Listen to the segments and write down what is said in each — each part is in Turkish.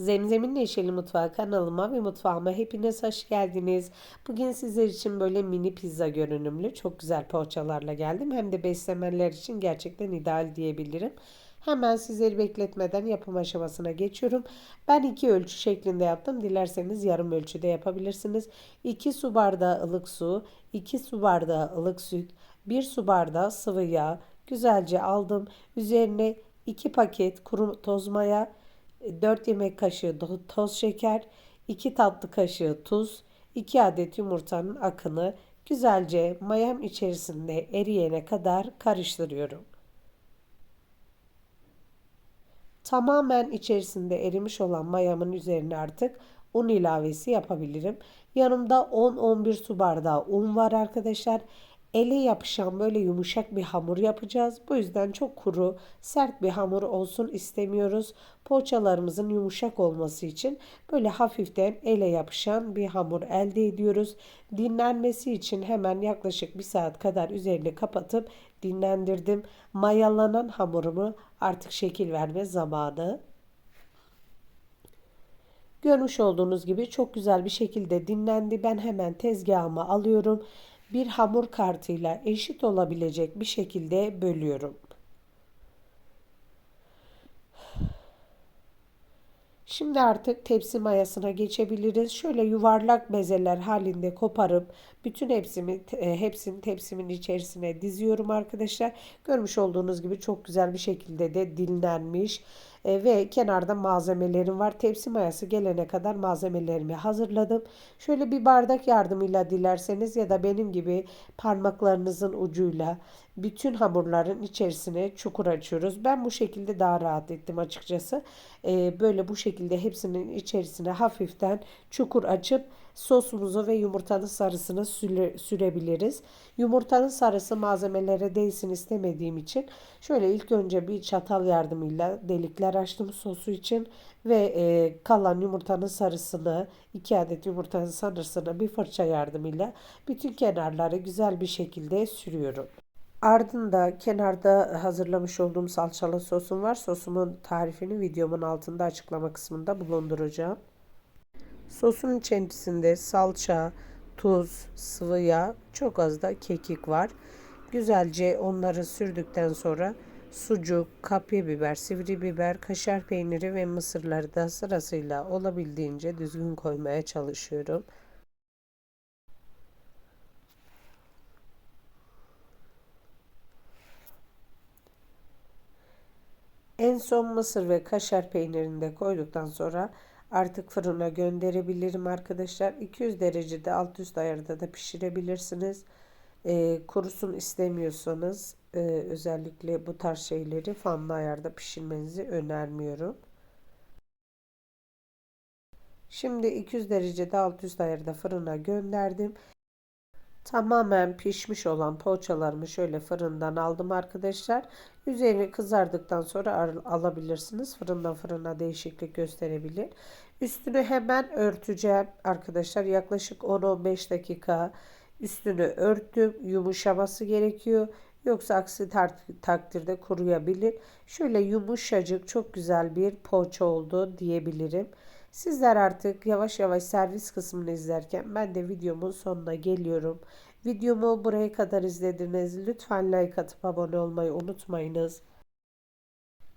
Zemzem'in Neşeli Mutfağı kanalıma ve mutfağıma hepiniz hoş geldiniz. Bugün sizler için böyle mini pizza görünümlü çok güzel poğaçalarla geldim. Hem de beslemeler için gerçekten ideal diyebilirim. Hemen sizleri bekletmeden yapım aşamasına geçiyorum. Ben iki ölçü şeklinde yaptım. Dilerseniz yarım ölçüde yapabilirsiniz. 2 su bardağı ılık su, 2 su bardağı ılık süt, 1 su bardağı sıvı yağ güzelce aldım. Üzerine 2 paket kuru toz maya, 4 yemek kaşığı toz şeker, 2 tatlı kaşığı tuz, 2 adet yumurtanın akını güzelce mayam içerisinde eriyene kadar karıştırıyorum. Tamamen içerisinde erimiş olan mayamın üzerine artık un ilavesi yapabilirim. Yanımda 10-11 su bardağı un var arkadaşlar ele yapışan böyle yumuşak bir hamur yapacağız. Bu yüzden çok kuru, sert bir hamur olsun istemiyoruz. Poğaçalarımızın yumuşak olması için böyle hafiften ele yapışan bir hamur elde ediyoruz. Dinlenmesi için hemen yaklaşık bir saat kadar üzerini kapatıp dinlendirdim. Mayalanan hamurumu artık şekil verme zamanı. Görmüş olduğunuz gibi çok güzel bir şekilde dinlendi. Ben hemen tezgahıma alıyorum bir hamur kartıyla eşit olabilecek bir şekilde bölüyorum. Şimdi artık tepsi mayasına geçebiliriz. Şöyle yuvarlak bezeler halinde koparıp bütün hepsini e, hepsini tepsimin içerisine diziyorum arkadaşlar. Görmüş olduğunuz gibi çok güzel bir şekilde de dinlenmiş e, ve kenarda malzemelerim var. Tepsi mayası gelene kadar malzemelerimi hazırladım. Şöyle bir bardak yardımıyla dilerseniz ya da benim gibi parmaklarınızın ucuyla bütün hamurların içerisine çukur açıyoruz. Ben bu şekilde daha rahat ettim açıkçası. E, böyle bu şekilde hepsinin içerisine hafiften çukur açıp sosumuzu ve yumurtanın sarısını süre, sürebiliriz. Yumurtanın sarısı malzemelere değsin istemediğim için şöyle ilk önce bir çatal yardımıyla delikler açtım sosu için ve e, kalan yumurtanın sarısını 2 adet yumurtanın sarısını bir fırça yardımıyla bütün kenarları güzel bir şekilde sürüyorum. Ardında kenarda hazırlamış olduğum salçalı sosum var. Sosumun tarifini videomun altında açıklama kısmında bulunduracağım. Sosun içerisinde salça, tuz, sıvı yağ, çok az da kekik var. Güzelce onları sürdükten sonra sucuk, kapya biber, sivri biber, kaşar peyniri ve mısırları da sırasıyla olabildiğince düzgün koymaya çalışıyorum. En son mısır ve kaşar peynirini de koyduktan sonra artık fırına gönderebilirim arkadaşlar. 200 derecede alt üst ayarda da pişirebilirsiniz. E, kurusun istemiyorsanız e, özellikle bu tarz şeyleri fanlı ayarda pişirmenizi önermiyorum. Şimdi 200 derecede alt üst ayarda fırına gönderdim. Tamamen pişmiş olan poğaçalarımı şöyle fırından aldım arkadaşlar. Üzerini kızardıktan sonra alabilirsiniz. Fırından fırına değişiklik gösterebilir. Üstünü hemen örteceğim arkadaşlar. Yaklaşık 10-15 dakika üstünü örttüm. Yumuşaması gerekiyor. Yoksa aksi takdirde kuruyabilir. Şöyle yumuşacık çok güzel bir poğaça oldu diyebilirim. Sizler artık yavaş yavaş servis kısmını izlerken ben de videomun sonuna geliyorum. Videomu buraya kadar izlediniz. Lütfen like atıp abone olmayı unutmayınız.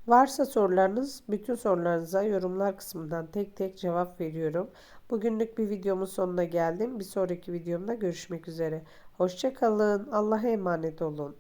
Varsa sorularınız, bütün sorularınıza yorumlar kısmından tek tek cevap veriyorum. Bugünlük bir videomun sonuna geldim. Bir sonraki videomda görüşmek üzere. Hoşçakalın. Allah'a emanet olun.